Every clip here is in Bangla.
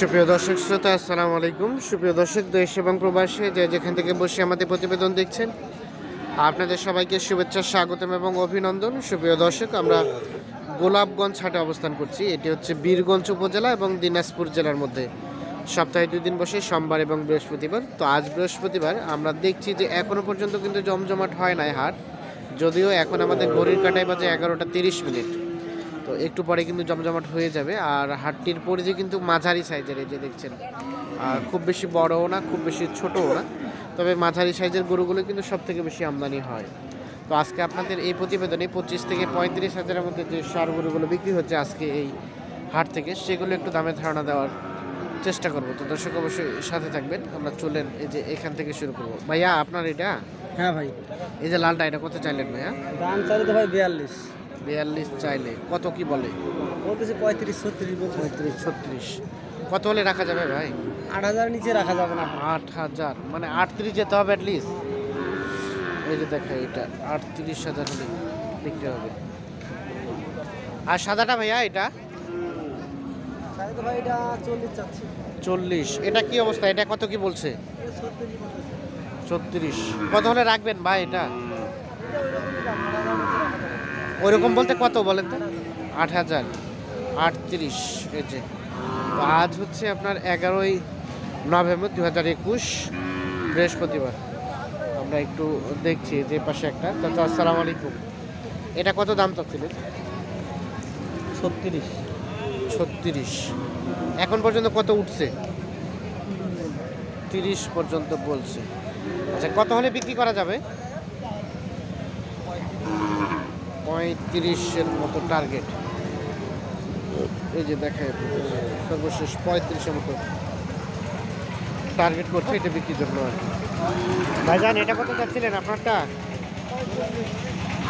সুপ্রিয় দর্শক শ্রোতা, আসসালামু আলাইকুম। সুপ্রিয় দর্শক, দেশ এবং প্রবাসে যে যেখান থেকে বসে আমাদের প্রতিবেদন দেখছেন, আপনাদের সবাইকে শুভেচ্ছা, স্বাগতম এবং অভিনন্দন। সুপ্রিয় দর্শক, আমরা গোলাপগঞ্জ হাটে অবস্থান করছি। এটি হচ্ছে বীরগঞ্জ উপজেলা এবং দিনাজপুর জেলার মধ্যে। সপ্তাহে দুই দিন বসে সোমবার এবং বৃহস্পতিবার। তো আজ বৃহস্পতিবার আমরা দেখছি যে এখনও পর্যন্ত কিন্তু জমজমাট হয় নাই হাট। যদিও এখন আমাদের ঘড়ির কাটায় বাজে এগারোটা তিরিশ মিনিট। তো একটু পরে কিন্তু জমজমাট হয়ে যাবে আর হাটটির পরিধি কিন্তু মাঝারি সাইজের এই যে দেখছেন। আর খুব বেশি বড়ও না খুব বেশি ছোটও না। তবে মাঝারি সাইজের গরুগুলো কিন্তু সব থেকে বেশি আমদানি হয়। তো আজকে আপনাদের এই প্রতিবেদনে পঁচিশ থেকে পঁয়ত্রিশ হাজারের মধ্যে যে সার গরুগুলো বিক্রি হচ্ছে আজকে এই হাট থেকে সেগুলো একটু দামে ধারণা দেওয়ার চেষ্টা করব। তো দর্শক অবশ্যই সাথে থাকবেন। আমরা চলেন এই যে এখান থেকে শুরু করব। ভাইয়া আপনার এটা? হ্যাঁ ভাই। এই যে লালটা এটা কত চাইলেন ভাইয়া? দাম চাইলে তো ভাই বিয়াল্লিশ। বিয়াল্লিশ চাইলে কত কি বলে? বলতেছে পঁয়ত্রিশ ছত্রিশ পঁয়ত্রিশ ছত্রিশ। কত হলে রাখা যাবে ভাই? আট হাজার নিচে রাখা যাবে না। আট হাজার মানে আটত্রিশ যেতে হবে অ্যাটলিস্ট এই যে দেখা এটা আটত্রিশ হাজার হলে বিক্রি হবে। আর সাদাটা ভাইয়া এটা? ভাই এটা চল্লিশ এটা কি অবস্থা? এটা কত কি বলছে? ছত্রিশ কত হলে রাখবেন ভাই এটা? ওইরকম বলতে কত বলেন তো? আট হাজার আটত্রিশ এই যে। তো আজ হচ্ছে আপনার এগারোই নভেম্বর দু হাজার একুশ বৃহস্পতিবার। আমরা একটু দেখছি যে পাশে একটা। চাচা আসসালামু আলাইকুম। এটা কত দাম চাচ্ছিলেন? ছত্রিশ। ছত্রিশ। এখন পর্যন্ত কত উঠছে? তিরিশ পর্যন্ত বলছে। আচ্ছা কত হলে বিক্রি করা যাবে? পঁয়ত্রিশের মতো টার্গেট এই যে দেখেন সর্বশেষ পঁয়ত্রিশের মতো টার্গেট করছে এটা বিক্রির জন্য আর কি। ভাইজান এটা কত চাচ্ছিলেন আপনারটা?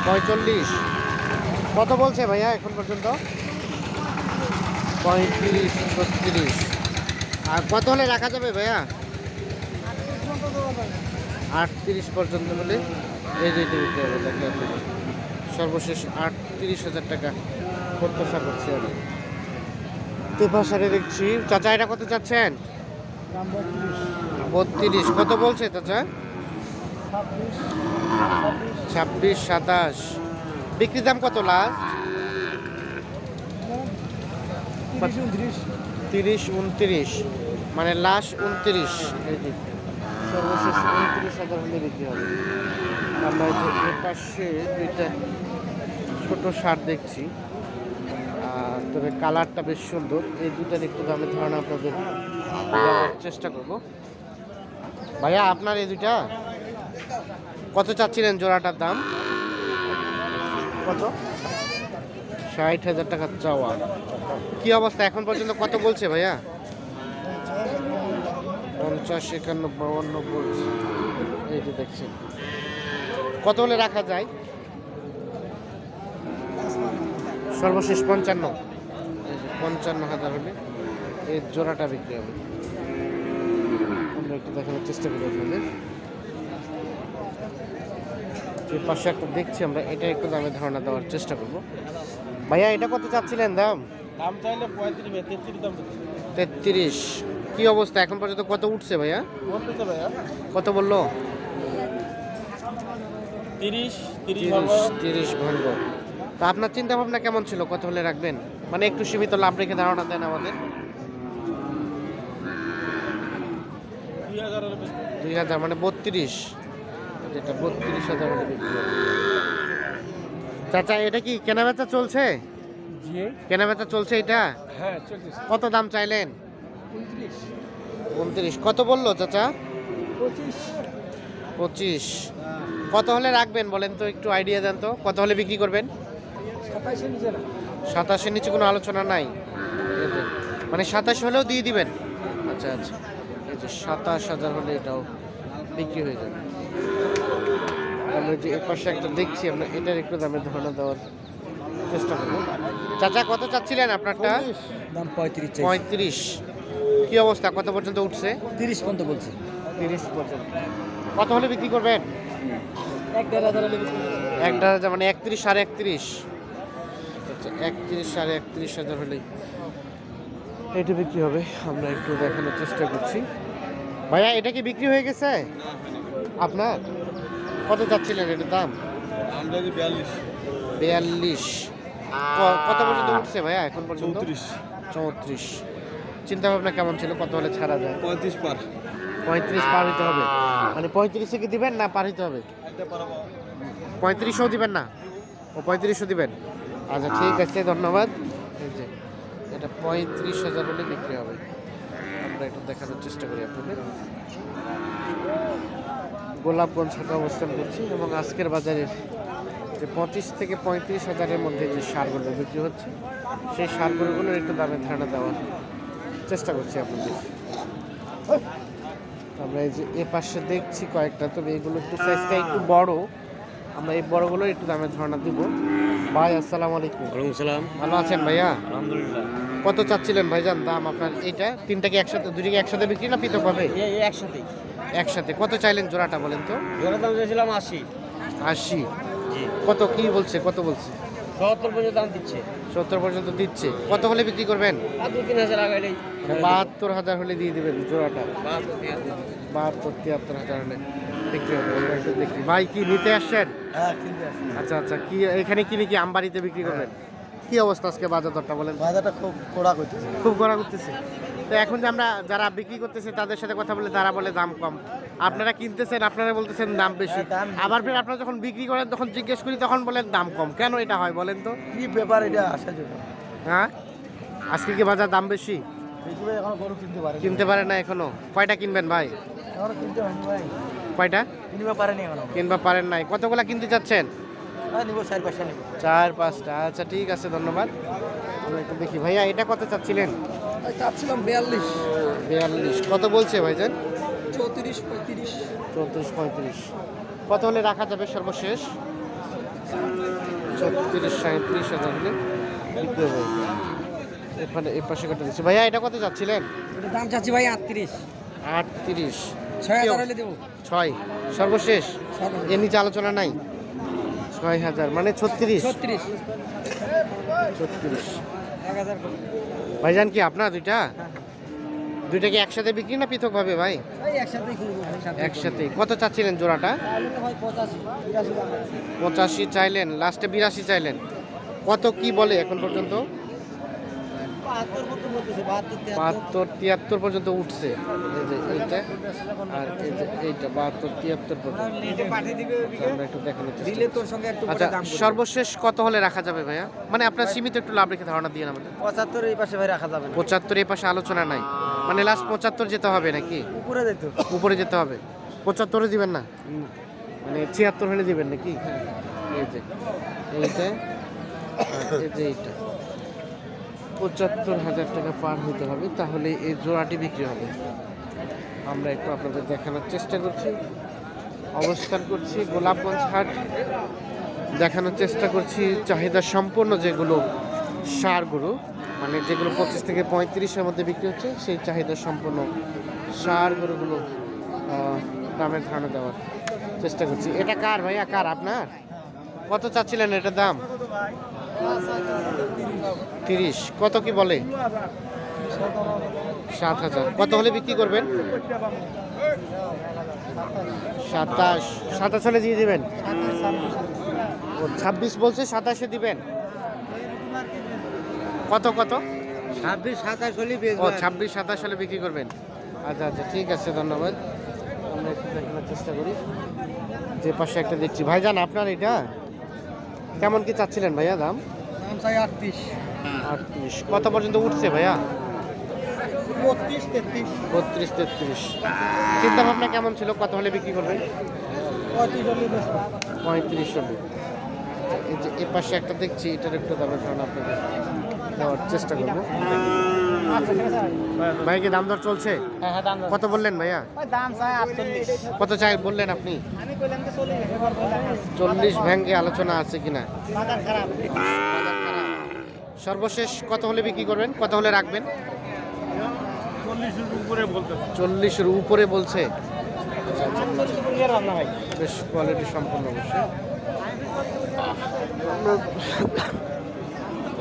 পঁয়তাল্লিশ কত বলছে ভাইয়া এখন পর্যন্ত? পঁয়ত্রিশ ছত্রিশ। আর কত হলে রাখা যাবে ভাইয়া? আটত্রিশ পর্যন্ত হলে এই যে এটা দিতে হবে দেখে আপনি সর্বশেষ আটত্রিশ হাজার টাকা প্রত্যাশা করছি আমি। তেপাশারে দেখছি চাচা এটা কত চাচ্ছেন? বত্রিশ। কত বলছে চাচা? ছাব্বিশ সাতাশ। বিক্রি দাম কত লাস্ট তিরিশ উনত্রিশ। তিরিশ উনত্রিশ। মানে লাস্ট উনত্রিশ। এই সর্বশেষ উনত্রিশ হাজার হলে বিক্রি হবে। আমরা এই পাশে দুইটা ছোট সার দেখছি। তবে কালারটা বেশ সুন্দর। এই দুটার একটু দামে ধারণা আপনাদের চেষ্টা করব। ভাইয়া, আপনার এই দুইটা কত চাচ্ছিলেন জোড়াটার দাম? কত? ষাট হাজার টাকা চাওয়া। কি অবস্থা? এখন পর্যন্ত কত বলছে ভাইয়া? পঞ্চাশ একান্ন বাউন্ন এই যে দেখছেন। কত হলে রাখা যায়? সর্বশেষ পঞ্চান্ন। পঞ্চান্ন হাজার হলে এই জোড়াটা বিক্রি হবে। আমরা একটু দেখানোর চেষ্টা করি আপনাদের। যে পাশে একটা দেখছি আমরা এটা একটু দামে ধারণা দেওয়ার চেষ্টা করব। ভাইয়া এটা কত চাচ্ছিলেন দাম? দাম চাইলে পঁয়ত্রিশ তেত্রিশ দাম তেত্রিশ। কি অবস্থা? এখন পর্যন্ত কত উঠছে ভাইয়া? ভাইয়া। কত বলল? তিরিশ তিরিশ তিরিশ ভাঙ্গ তা আপনার চিন্তা ভাবনা কেমন ছিল? কত হলে রাখবেন? মানে একটু সীমিত লাভ রেখে ধারণা দেন আমাদের। দুই হাজার মানে বত্রিশ। যেটা বত্রিশ হাজার বিক্রি। চাচা এটা কি কেনাবেচা চলছে? কেনাবেচা চলছে এটা? হ্যাঁ কত দাম চাইলেন? উনত্রিশ। কত বলল চাচা? পঁচিশ। পঁচিশ। কত হলে রাখবেন বলেন তো একটু আইডিয়া দেন তো। কত হলে বিক্রি করবেন? সাতাশের নিচে কোনো আলোচনা নাই। মানে সাতাশ হলেও দিয়ে দিবেন? আচ্ছা আচ্ছা। এই যে সাতাশ হাজার হলে এটাও বিক্রি হয়ে যাবে। আমরা যে এর পাশে একটা দেখছি আমরা এটার একটু দামের ধারণা দেওয়ার চেষ্টা করব। চাচা কত চাচ্ছিলেন আপনারটা? দাম পঁয়ত্রিশ পঁয়ত্রিশ। কি অবস্থা? কত পর্যন্ত উঠছে? তিরিশ পর্যন্ত বলছি। তিরিশ পর্যন্ত। কত হলে বিক্রি করবেন? এক দেড় হাজার হলে এক হাজার মানে একত্রিশ সাড়ে একত্রিশ। আচ্ছা একত্রিশ সাড়ে একত্রিশ হাজার হলেই। এটা বিক্রি হবে। আমরা একটু দেখানোর চেষ্টা করছি। ভাইয়া এটা কি বিক্রি হয়ে গেছে? আপনার? কত চাচ্ছিলেন এটার দাম? বিয়াল্লিশ। কত পর্যন্ত উঠছে ভাইয়া এখন পর্যন্ত? চৌত্রিশ। চৌত্রিশ। চিন্তা ভাবনা কেমন ছিল? কত হলে ছাড়া যায়? পঁয়ত্রিশ পার। পঁয়ত্রিশ পার হইতে হবে। মানে পঁয়ত্রিশে কি দিবেন না পার হইতে হবে? পঁয়ত্রিশও দিবেন না? ও পঁয়ত্রিশও দিবেন? আচ্ছা ঠিক আছে ধন্যবাদ। এই যে এটা পঁয়ত্রিশ হাজার হলে বিক্রি হবে। আমরা একটু দেখানোর চেষ্টা করি আপনাদের। গোলাপগঞ্জ হাটে অবস্থান করছি এবং আজকের বাজারের যে পঁচিশ থেকে পঁয়ত্রিশ হাজারের মধ্যে যে সারগুলো বিক্রি হচ্ছে সেই সারগুলোগুলোর একটু দামে ধারণা দেওয়ার চেষ্টা করছি আপনাদের। আমরা এই যে এ পাশে দেখছি কয়েকটা তবে এগুলো একটু সাইজটা একটু বড়। আমরা এই বড়গুলো একটু দামের ধারণা দিব। ভাই আসসালামু আলাইকুম। ওয়ালাইকুম সালাম। ভালো আছেন ভাইয়া? আলহামদুলিল্লাহ। কত চাচ্ছিলেন ভাইজান দাম আপনার? এইটা তিনটা কি একসাথে দুটিকে একসাথে বিক্রি না পৃথক হবে এই একসাথেই একসাথে। কত চাইলেন জোড়াটা বলেন তো? জোড়া দাম চেয়েছিলাম আশি। আশি। জি। কত কি বলছে? কত বলছে? সত্তর পর্যন্ত দাম দিচ্ছে। সত্তর পর্যন্ত দিচ্ছে। কত হলে বিক্রি করবেন? দু তিন হাজার আগাইলেই বাহাত্তর হাজার হলে দিয়ে দিবেন জোড়াটা। বাহাত্তর তিয়াত্তর। হাজার হলে বিক্রি হবে। একটু দেখি। ভাই কি নিতে আসছেন? হ্যাঁ আচ্ছা আচ্ছা। কি এখানে কিনে কি আমবাড়িতে বিক্রি করবেন? কি অবস্থা আজকে বাজার দরটা বলেন? বাজারটা খুব কড়া করতেছে। খুব কড়া করতেছে? তো এখন যে আমরা যারা বিক্রি করতেছে তাদের সাথে কথা বলে তারা বলে দাম কম। আপনারা কিনতেছেন আপনারা বলতেছেন দাম বেশি। হ্যাঁ, আবার ফের আপনারা যখন বিক্রি করেন তখন জিজ্ঞেস করি তখন বলেন দাম কম। কেন এটা হয় বলেন তো? কি ব্যাপার এটা? আসার জন্য হ্যাঁ? আজকে কি বাজার দাম বেশি? কিনতে পারে না এখনও। কয়টা কিনবেন ভাই? কয়টা কিনতে পারেনি এখনও। কিনবা পারেন নাই। কতগুলা কিনতে চাচ্ছেন? হ্যাঁ নিবো চার পাঁচটা নিবো। চার পাঁচটা। আচ্ছা ঠিক আছে ধন্যবাদ। দেখি। ভাইয়া এটা কত চাচ্ছিলেন? চাচ্ছিলাম বিয়াল্লিশ। বিয়াল্লিশ। কত বলছে ভাইজান? চৌত্রিশ পঁয়ত্রিশ। চৌত্রিশ পঁয়ত্রিশ। কত হলে রাখা যাবে সর্বশেষ? ছত্রিশ সাঁত্রিশ হাজার হলে বিক্রি হবে। এখানে এ পাশে কেটে দিচ্ছি। ভাইয়া এটা কত যাচ্ছিলেন এটা দাম চাচ্ছি ভাই আটত্রিশ। আটত্রিশ। ছয় হাজার হলে দেবো। ছয়। সর্বশেষ? সর্বশেষ। এর নিচে আলোচনা নাই? ছয় হাজার মানে ছত্রিশ? ছত্রিশ। ছত্রিশ। এক হাজার ভাইজান কি আপনার দুইটা? দুইটা কি একসাথে বিক্রি না পৃথক ভাবে ভাই একসাথে কত চাচ্ছিলেন জোড়াটা? পঁচাশি চাইলেন লাস্টে বিরাশি চাইলেন। কত কি বলে এখন পর্যন্ত? বাহাত্তর তিয়াত্তর। পর্যন্ত উঠছে। এই যে এইটা আর এই যে এইটা বাহাত্তর তিয়াত্তর পর্যন্ত। আমরা একটু দেখানোর আচ্ছা। সর্বশেষ কত হলে রাখা যাবে ভাইয়া? মানে আপনার সীমিত একটু লাভ রেখে ধারণা দিয়ে আমাদের। পঁচাত্তর এই পাশে ভাই রাখা যাবে পঁচাত্তর এই পাশে আলোচনা নাই। মানে লাস্ট পঁচাত্তর যেতে হবে নাকি? উপরে যেত উপরে যেতে হবে। পঁচাত্তরে দিবেন না? মানে ছিয়াত্তর হলে দিবেন নাকি? এই যে এইটা এই যে এইটা। পঁচাত্তর হাজার টাকা পার হতে হবে তাহলে এই জোড়াটি বিক্রি হবে। আমরা একটু আপনাদের দেখানোর চেষ্টা করছি। অবস্থান করছি গোলাপগঞ্জ হাট। দেখানোর চেষ্টা করছি চাহিদা সম্পন্ন যেগুলো সারগুলো মানে যেগুলো পঁচিশ থেকে পঁয়ত্রিশের মধ্যে বিক্রি হচ্ছে সেই চাহিদা সম্পন্ন সার গরুগুলো আহ, দামের ধারণা দেওয়ার চেষ্টা করছি। এটা কার ভাইয়া? কার আপনার? কত চাচ্ছিলেন এটার দাম? তিরিশ। কত কি বলে? সাত হাজার। কত হলে বিক্রি করবেন? সাতাশ। সাতাশ হলে দিয়ে দেবেন? ও ছাব্বিশ বলছে সাতাশে দিবেন? কত কত? ছাব্বিশ সাতাশ হলে ও ছাব্বিশ সাতাশ সালে বিক্রি করবেন। আচ্ছা আচ্ছা ঠিক আছে ধন্যবাদ। আমরা একটু দেখানোর চেষ্টা করি। যে পাশে একটা দেখছি। ভাইজান আপনার এটা? কেমন কি চাচ্ছিলেন ভাইয়া দাম? দাম চাই আটত্রিশ। আটত্রিশ। কত পর্যন্ত উঠছে ভাইয়া? বত্রিশ তেত্রিশ। বত্রিশ তেত্রিশ। চিন্তা ভাবনা কেমন ছিল? কত হলে বিক্রি করবেন? পঁয়ত্রিশ হলে এই যে এ পাশে একটা দেখছি এটার একটু দামের ধারণা আপনাদের। দেওয়ার চেষ্টা করব। ভাই কি দাম দর চলছে? হ্যাঁ হ্যাঁ কত বললেন ভাইয়া? দাম চাই আটচল্লিশ। কত চাই বললেন আপনি? আমি কইলাম যে চল্লিশ ভ্যাঙ্গে আলোচনা আছে কিনা? বাজার খারাপ। বাজার খারাপ। সর্বশেষ কত হলে বিক্রি করবেন? কত হলে রাখবেন? চল্লিশের উপরে বলতে চল্লিশের উপরে বলছে। ভাই। বেশ কোয়ালিটি সম্পন্ন অবশ্যই।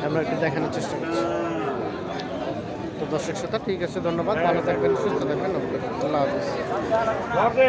আমরা- একটু দেখানোর চেষ্টা করছি। তো দর্শক শ্রোতা, ঠিক আছে, ধন্যবাদ। ভালো থাকবেন, সুস্থ থাকবেন। আল্লাহ হাফিজ।